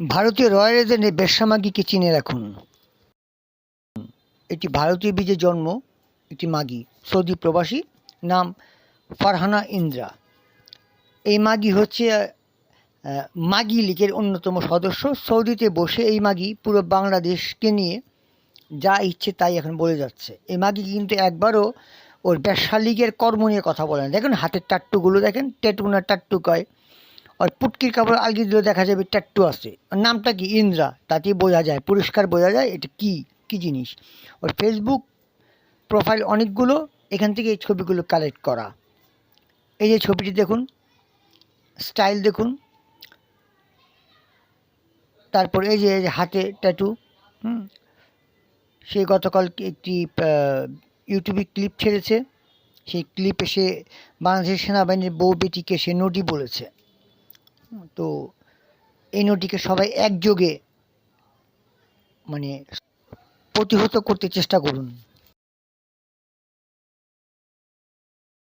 ভারতীয় রয়্যাল রয়্যালদের বেশ্যামাগিকে চিনে রাখুন। এটি ভারতীয় বীজে জন্ম একটি মাগি, সৌদি প্রবাসী, নাম ফারহানা ইন্দ্রা। এই মাগি হচ্ছে মাগি লীগের অন্যতম সদস্য। সৌদিতে বসে এই মাগি পুরো বাংলাদেশকে নিয়ে যা ইচ্ছে তাই এখন বলে যাচ্ছে। এই মাগি কিন্তু একবারও ওর ব্যবসা লীগের কর্ম নিয়ে কথা বলে না। দেখুন, হাতের টাট্টুগুলো দেখেন টেটু না টাট্টু কয় আর পুটকির কাপড় আলগি দিলে দেখা যাবে টাট্টু আছে। ওর নামটা কি? ইন্দ্রা। তাতেই বোঝা যায়, পরিষ্কার বোঝা যায় এটা কি কি জিনিস। ওর ফেসবুক প্রোফাইল অনেকগুলো, এখান থেকে এই ছবিগুলো কালেক্ট করা। এই যে ছবিটি দেখুন স্টাইল দেখুন। তারপর এই যে হাতে ট্যাটু, হুম? সে গতকাল একটি ইউটিউবে ক্লিপ ছেড়েছে। সেই ক্লিপে সে বাংলাদেশের সেনাবাহিনীর বউ বেটিকে সে নটি বলেছে। তো এই নটিকে সবাই একযোগে মানে প্রতিহত করতে চেষ্টা করুন।